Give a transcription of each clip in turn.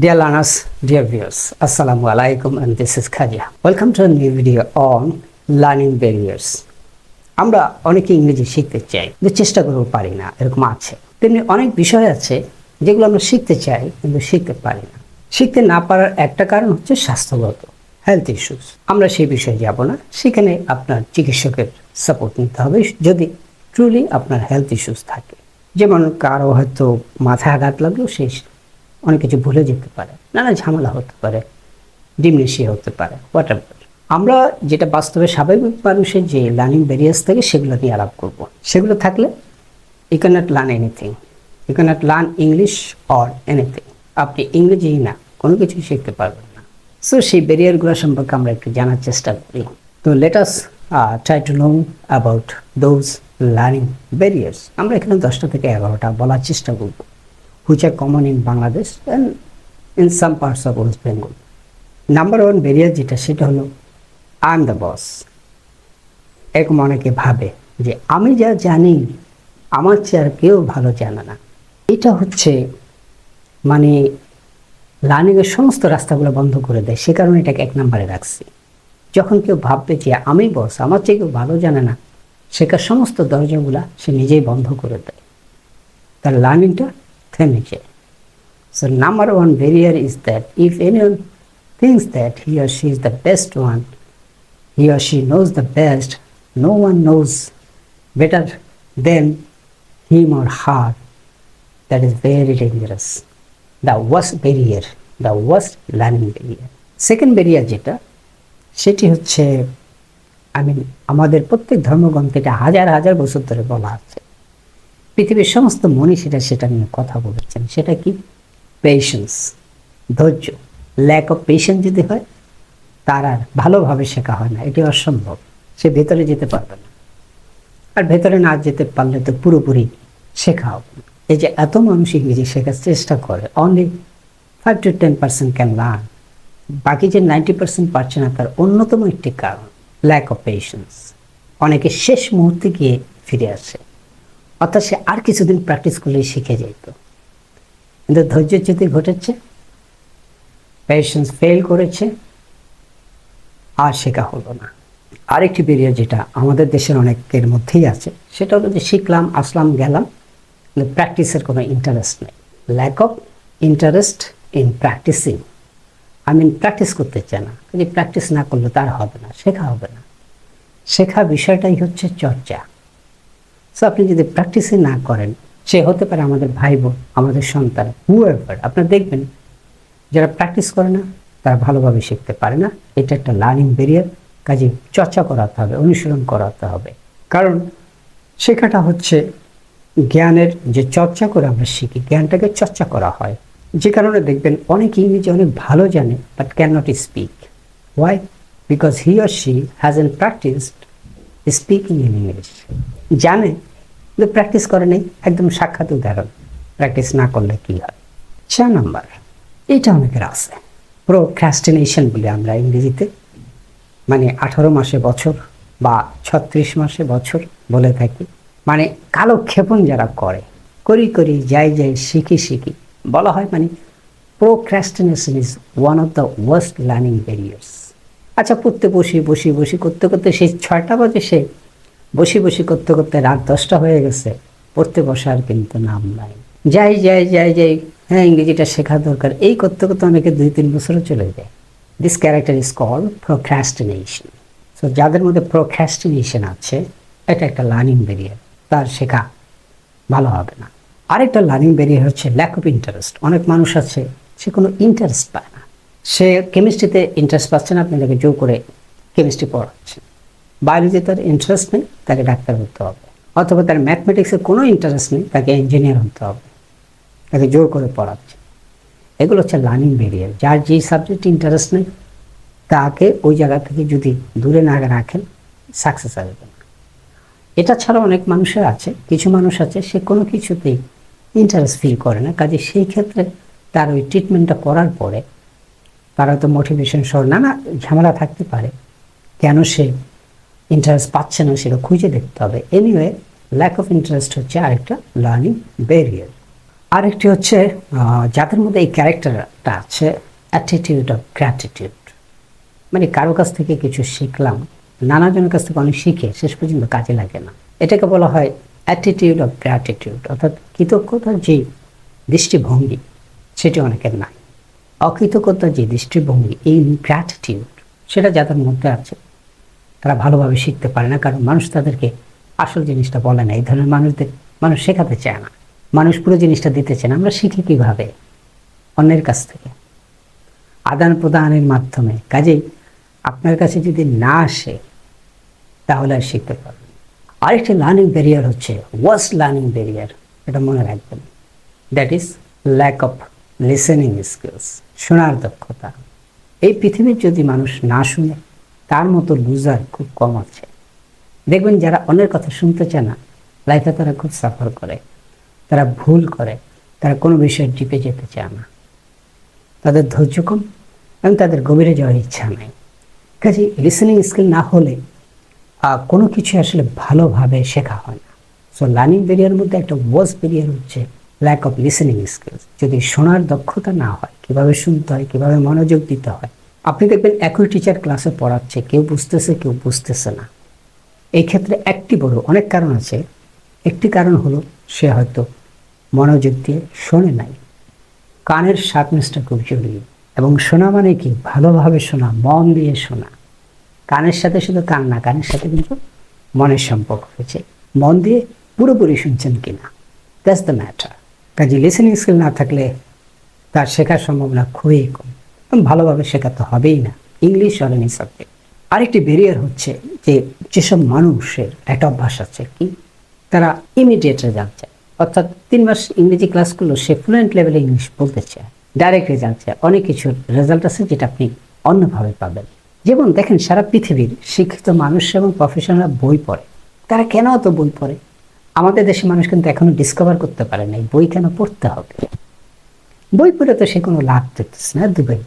Dear learners, dear viewers, Assalamu alaikum and this is Khaja. Welcome to a new video on learning barriers. আমরা অনেকে ইংরেজি শিখতে চাই কিন্তু চেষ্টা করেও পারি না এরকম আছে। তেমনি অনেক বিষয় আছে যেগুলো আমরা শিখতে চাই কিন্তু শিখতে পারি না। শিখতে না পারার একটা কারণ হচ্ছে স্বাস্থ্যগত হেলথ ইস্যুস আমরা সেই বিষয়ে যাব না। সেখানে আপনার চিকিৎসকের সাপোর্ট নিতে হবে যদি ট্রুলি আপনার হেলথ ইস্যুস থাকে। যেমন কারও হয়তো মাথায় আঘাত লাগল সে অনেক কিছু ভুলে যেতে পারে নানা ঝামেলা হতে পারে, ডিমনেশিয়া হতে পারে হোয়াট আমরা যেটা বাস্তবে স্বাভাবিক মানুষের যে লার্নিং ব্যারিয়ার্স থাকে সেগুলো নিয়ে আলাপ করব। সেগুলো থাকলে you not learn anything you not learn English or anything আপনি ইংরেজি না, কোনো কিছু শিখতে পারবেন না। সো সেই ব্যারিয়ারগুলো সম্পর্কে আমরা একটু জানার চেষ্টা করি। তো let's try to know about those learning barriers আমরা এখানে দশটা থেকে এগারোটা বলার চেষ্টা করব। Which are common in Bangladesh and in some parts of West Bengal number one barrier যেটা, সেটা হলো আই এম দ্য বস এরকম অনেকে ভাবে যে আমি যা জানি, আমার চেয়ে আর কেউ ভালো জানে না। এটা হচ্ছে মানে লার্নিংয়ের সমস্ত রাস্তাগুলো বন্ধ করে দেয়। সে কারণে এটাকে এক নম্বরে রাখছি। যখন কেউ ভাববে যে আমি বস আমার চেয়ে কেউ ভালো জানে না শেখার সমস্ত দরজাগুলা সে নিজেই বন্ধ করে দেয়। তার লার্নিংটা থেমে যায় so number one barrier is that if anyone thinks that he or she is the best one, he or she knows the best, no one knows better than him or her. That is very dangerous. The worst barrier, the worst learning barrier. Second barrier যেটা সেটি হচ্ছে I mean আমাদের প্রত্যেক ধর্মগ্রন্থে এটা হাজার হাজার বছর ধরে বলা আছে পৃথিবীর সমস্ত মনীষীরা সেটা নিয়ে কথা বলেছেন। সেটা কি? পেশেন্স ধৈর্য। ল্যাক অফ পেশেন্স যদি হয়, তার আর ভালোভাবে শেখা হয় না। এটি অসম্ভব। সে ভেতরে যেতে পারবে না। আর ভেতরে না যেতে পারলে তো পুরোপুরি শেখা হবে না। এই যে এত মানুষ ইংরেজি শেখার চেষ্টা করে only five to ten percent can learn বাকি যে নাইনটি পার্সেন্ট পারছে না, তার অন্যতম একটি কারণ ল্যাক অফ পেশেন্স অনেকে শেষ মুহূর্তে গিয়ে ফিরে আসে। অর্থাৎ সে আর কিছুদিন প্র্যাকটিস করলেই শিখে যেত। কিন্তু ধৈর্যের যদি ঘটেছে পেশেন্স ফেল করেছে, আর শেখা হলো না। আরেকটি বেরিয়ে যেটা আমাদের দেশের অনেকের মধ্যেই আছে, সেটা হলো যে শিখলাম, আসলাম, গেলাম, কিন্তু প্র্যাকটিসের কোনো ইন্টারেস্ট নেই। Lack of interest in practicing I mean practice করতে চায় না। যদি প্র্যাকটিস না করলে তার হবে না, শেখা হবে না। শেখা বিষয়টাই হচ্ছে চর্চা। সো আপনি যদি প্র্যাকটিসই না করেন, সে হতে পারে আমাদের ভাই বোন আমাদের সন্তান হু এভার আপনার দেখবেন, যারা প্র্যাকটিস করে না, তারা ভালোভাবে শিখতে পারে না। এটা একটা লার্নিং বেরিয়ার কাজে চর্চা করাতে হবে, অনুশীলন করাতে হবে। কারণ শেখাটা হচ্ছে জ্ঞানের যে চর্চা করে আমরা শিখি, জ্ঞানটাকে চর্চা করা হয়। যে কারণে দেখবেন অনেক ইংরেজি অনেক ভালো জানে but can not speak why because he or she has an practised speaking in English জানে কিন্তু প্র্যাকটিস করে নেই, একদম সাক্ষাৎ উদাহরণ। প্র্যাকটিস না করলে কী হয়? চার নম্বর, এটা অনেকের আছে। প্রোক্রাস্টিনেশন বলে আমরা ইংরেজিতে। মানে আঠারো মাসে বছর বা ছত্রিশ মাসে বছর বলে থাকি। মানে কালক্ষেপণ যারা করে, করি করি, যাই যাই, শিখি শিখি। বলা হয় মানে procrastination is one of the worst learning barriers আচ্ছা পড়তে বসি বসি বসি, করতে করতে সেই ছয়টা বাজে সে বসি বসি করতে করতে রাত দশটা হয়ে গেছে, পড়তে বসার কিন্তু নাম নাই। যাই যাই যাই যাই হ্যাঁ ইংরেজিটা শেখা দরকার। এই করতে করতে অনেকে দুই, তিন বছরও চলে যায়। This character is call procrastination so যাদের মধ্যে প্রোক্রাস্টিনেশন আছে, এটা একটা লার্নিং ব্যারিয়ার তার শেখা ভালো হবে না। আরেকটা লার্নিং ব্যারিয়ার হচ্ছে ল্যাক অফ ইন্টারেস্ট অনেক মানুষ আছে, সে কোনো ইন্টারেস্ট পায় না। সে কেমিস্ট্রিতে ইন্টারেস্ট পাচ্ছে না, আপনি তাকে জোর করে কেমিস্ট্রি পড়াচ্ছেন। বায়োলজিতে তার ইন্টারেস্ট নেই, তাকে ডাক্তার হতে হবে। অথবা তার ম্যাথমেটিক্সে কোনো ইন্টারেস্ট নেই, তাকে ইঞ্জিনিয়ার হতে হবে। তাকে জোর করে পড়াচ্ছে। এগুলো হচ্ছে লার্নিং ব্যারিয়ার যার যেই সাবজেক্ট ইন্টারেস্ট নেই, তাকে ওই জায়গা থেকে যদি দূরে না রাখেন সাকসেস আসবে না। এটা ছাড়া অনেক মানুষের আছে, কিছু মানুষ আছে, সে কোনো কিছুতেই ইন্টারেস্ট ফিল করে না। কাজে সেই ক্ষেত্রে তার ওই ট্রিটমেন্টটা করার পরে তার হয়তো মোটিভেশন সহ নানা ঝামেলা থাকতে পারে। কেন সে ইন্টারেস্ট পাচ্ছে না সেটা খুঁজে দেখতে হবে। এনিওয়ে ল্যাক অফ ইন্টারেস্ট হচ্ছে আরেকটা লার্নিং ব্যারিয়ার আরেকটি হচ্ছে যাদের মধ্যে এই ক্যারেক্টারটা আছে অ্যাটিটিউড অফ গ্র্যাটিটিউড মানে কারও কাছ থেকে কিছু শিখলাম, নানাজনের কাছ থেকে অনেক শিখে শেষ পর্যন্ত কাজে লাগে না। এটাকে বলা হয় অ্যাটিটিউড অফ গ্র্যাটিটিউড অর্থাৎ কৃতজ্ঞতার যে দৃষ্টিভঙ্গি, সেটি অনেকের নাই। অকৃতজ্ঞতার যে দৃষ্টিভঙ্গি, এই গ্র্যাটিটিউড সেটা যাদের মধ্যে আছে তারা ভালোভাবে শিখতে পারে না, কারণ মানুষ তাদেরকে আসল জিনিসটা বলে না। এই ধরনের মানুষদের, মানুষ শেখাতে চায় না। মানুষ পুরো জিনিসটা দিতে চায় না। আমরা শিখি কীভাবে? অন্যের কাছ থেকে। আদান প্রদানের মাধ্যমে। কাজেই আপনার কাছে যদি না আসে, তাহলে আর শিখতে পারবেন আরেকটি লার্নিং ব্যারিয়ার হচ্ছে ওয়ার্স লার্নিং ব্যারিয়ার এটা মনে রাখবেন। That is lack of listening skills শোনার দক্ষতা। এই পৃথিবীর যদি মানুষ না শুনে তার মতো লুজার খুব কম আছে। দেখবেন যারা অন্যের কথা শুনতে চায় না লাইফে তারা খুব সাফার করে, তারা ভুল করে, তারা কোনো বিষয়ে ডিপে যেতে চায় না। তাদের ধৈর্য কম এবং তাদের গভীরে যাওয়ার ইচ্ছা নেই। কাজে লিসেনিং স্কিল না হলে কোনো কিছু আসলে ভালোভাবে শেখা হয় না। সো লার্নিং বেরিয়ার মধ্যে একটা ওয়ার্স বেরিয়ার হচ্ছে ল্যাক অফ লিসেনিং স্কিলস যদি শোনার দক্ষতা না হয়, কীভাবে শুনতে হয়, কীভাবে মনোযোগ দিতে হয় আপনি দেখবেন একই টিচার ক্লাসে পড়াচ্ছে, কেউ বুঝতেছে কেউ বুঝতেছে না। এই ক্ষেত্রে একটি বড়, অনেক কারণ আছে। একটি কারণ হলো, সে হয়তো মনোযোগ দিয়ে শোনে নাই। কানের শার্পনেসটা খুব জরুরি এবং শোনা মানে কি? ভালোভাবে শোনা, মন দিয়ে শোনা। কানের সাথে শুধু কান না, কানের সাথে কিন্তু মনের সম্পর্ক হয়েছে মন দিয়ে পুরোপুরি শুনছেন কিনা? দ্যাটস দ্য ম্যাটার কাজে লিসেনিং স্কিল না থাকলে তার শেখার সম্ভাবনা খুবই কম। ভালোভাবে শেখাতে হবেই না। ইংলিশ আর এনি সাবজেক্ট আরেকটি ব্যারিয়ার হচ্ছে যে যেসব মানুষের একটা অভ্যাস আছে কি, তারা ইমিডিয়েট রেজাল্ট চায়। অর্থাৎ তিন মাস ইংরেজি ক্লাস করল সে ফ্লুয়েন্ট লেভেলে ইংলিশ বলতে চায়। ডাইরেক্ট রেজাল্ট চায়। অনেক কিছুর রেজাল্ট আছে যেটা আপনি অন্যভাবে পাবেন। যেমন দেখেন, সারা পৃথিবীর শিক্ষিত মানুষ এবং প্রফেশনাল বই পড়ে। তারা কেন অত বই পড়ে? আমাদের দেশে মানুষ কিন্তু এখনও ডিসকভার করতে পারে নাই। বই কেন পড়তে হবে? বই পড়ে তো সে কোনো লাভ দেখতেছে না, দুবাই।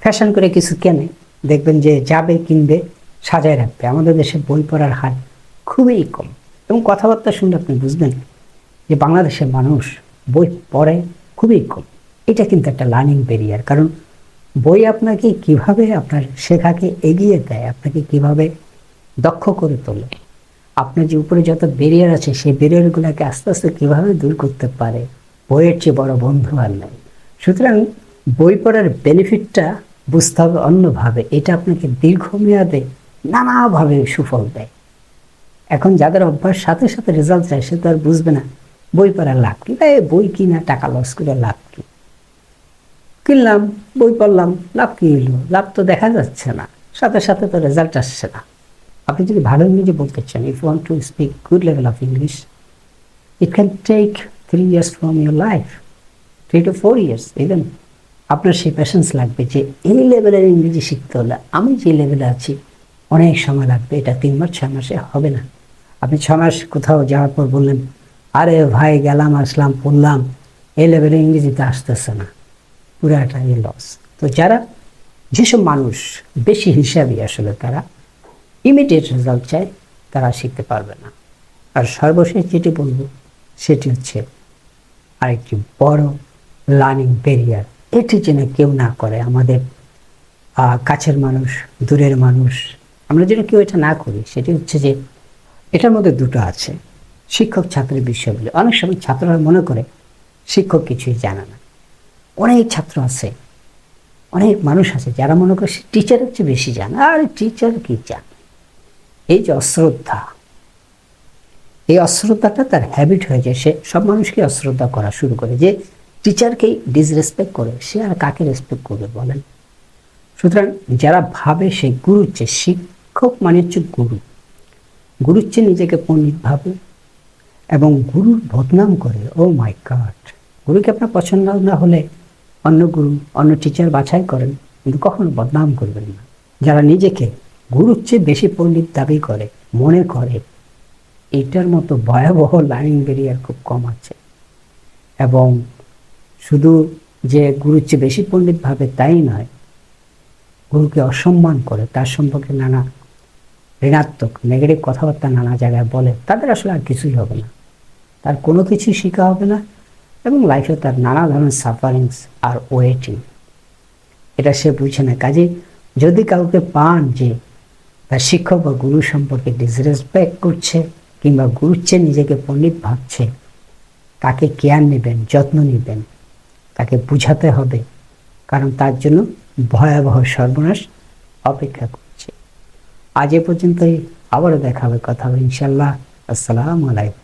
ফ্যাশন করে কিছু কেনে, দেখবেন যে যাবে, কিনবে, সাজায় রাখবে। আমাদের দেশে বই পড়ার হার খুবই কম। এবং কথাবার্তা শুনলে আপনি বুঝবেন যে বাংলাদেশের মানুষ বই পড়ে খুবই কম। এটা কিন্তু একটা লার্নিং ব্যারিয়ার কারণ বই আপনাকে কীভাবে আপনার শেখাকে এগিয়ে দেয়, আপনাকে কীভাবে দক্ষ করে তোলে, আপনার যে উপরে যত ব্যারিয়ার আছে, সেই ব্যারিয়ারগুলোকে আস্তে আস্তে কীভাবে দূর করতে পারে, বইয়ের চেয়ে বড় বন্ধু আর নাই। সুতরাং বই পড়ার বেনিফিটটা বুঝতে হবে অন্যভাবে। এটা আপনাকে দীর্ঘমেয়াদে নানাভাবে সুফল দেয়। এখন যাদের অভ্যাস সাথে সাথে রেজাল্ট চায় সে তো আর বুঝবে না, বই পড়ার লাভ কি? এই বই কিনা, টাকা লস করে লাভ কি? কিনলাম, বই পড়লাম, লাভ কি হলো? লাভ তো দেখা যাচ্ছে না, সাথে সাথে তো রেজাল্ট আসছে না। আপনি যদি ভালো ইংরেজি বলতে চান if want to speak good level of English it can take three years from your life three to four years even আপনার সেই প্যাশেন্স লাগবে যে এই লেভেলের ইংরেজি শিখতে হলে আমি যে লেভেলে আছি, অনেক সময় লাগবে, এটা তিন মাস, ছয় মাসে হবে না। আপনি ছ মাস কোথাও যাওয়ার পর বললেন, আরে ভাই, গেলাম, আসলাম, পড়লাম। এই লেভেলে ইংরেজিতে আসতেছে না। পুরাটাই লস তো যারা, যেসব মানুষ বেশি হিসাবই আসলে তারা ইমিডিয়েট রেজাল্ট চায়, তারা শিখতে পারবে না। আর সর্বশেষ যেটি বলব, সেটি হচ্ছে আরেকটি বড় লার্নিং ব্যারিয়ার এটি যেন কেউ না করে, আমাদের কাছের মানুষ, দূরের মানুষ। আমরা যেন কেউ এটা না করি, সেটি হচ্ছে যে এটার মধ্যে দুটো আছে। শিক্ষক ছাত্রের বিষয়গুলি। অনেক সময় ছাত্ররা মনে করে, শিক্ষক কিছুই জানে না। অনেক ছাত্র আছে, অনেক মানুষ আছে যারা মনে করে সে টিচারের চেয়ে বেশি জানে। আর টিচার কি জানে? এই যে অশ্রদ্ধা, এই অশ্রদ্ধাটা তার হ্যাবিট হয়ে যায়। সে, সব মানুষকে অশ্রদ্ধা করা শুরু করে যে টিচারকেই ডিসরেসপেক্ট করে, সে আর কাকে রেসপেক্ট করবে বলেন? সুতরাং যারা ভাবে সে গুরুর চেয়ে শিক্ষক মানে হচ্ছে গুরু। গুরুর চেয়ে নিজেকে পণ্ডিত ভাবে এবং গুরুর বদনাম করে। ও মাই গড গুরুকে আপনার পছন্দ না হলে অন্য গুরু, অন্য টিচার বাছাই করেন? কিন্তু কখনো বদনাম করবেন না। যারা নিজেকে গুরুর চেয়ে বেশি পণ্ডিত দাবি করে, মনে করে, এটার মতো ভয়াবহ লাইন বেরিয়ার খুব কম আছে। এবং শুধু যে গুরুর চেয়ে বেশি পণ্ডিত ভাবে তাই নয়, গুরুকে অসম্মান করে, তার সম্পর্কে নানা ঋণাত্মক নেগেটিভ কথাবার্তা নানা জায়গায় বলে, তাদের আসলে আর কিছুই হবে না। তার কোনো কিছুই শেখা হবে না এবং লাইফে তার নানা ধরনের সাফারিংস আর ওয়েটিং এটা সে বুঝে না। কাজে যদি কাউকে পান যে তার শিক্ষক বা গুরু সম্পর্কে ডিসরেসপেক্ট করছে কিংবা গুরুর চেয়ে নিজেকে পণ্ডিত ভাবছে, তাকে কেয়ার নেবেন, যত্ন নেবেন তাকে বুঝাতে হবে, কারণ তার জন্য ভয়াবহ সর্বনাশ অপেক্ষা করছে। আজ এ পর্যন্তই আবারও দেখা হবে, কথা হবে ইনশাল্লাহ আসসালামু আলাইকুম।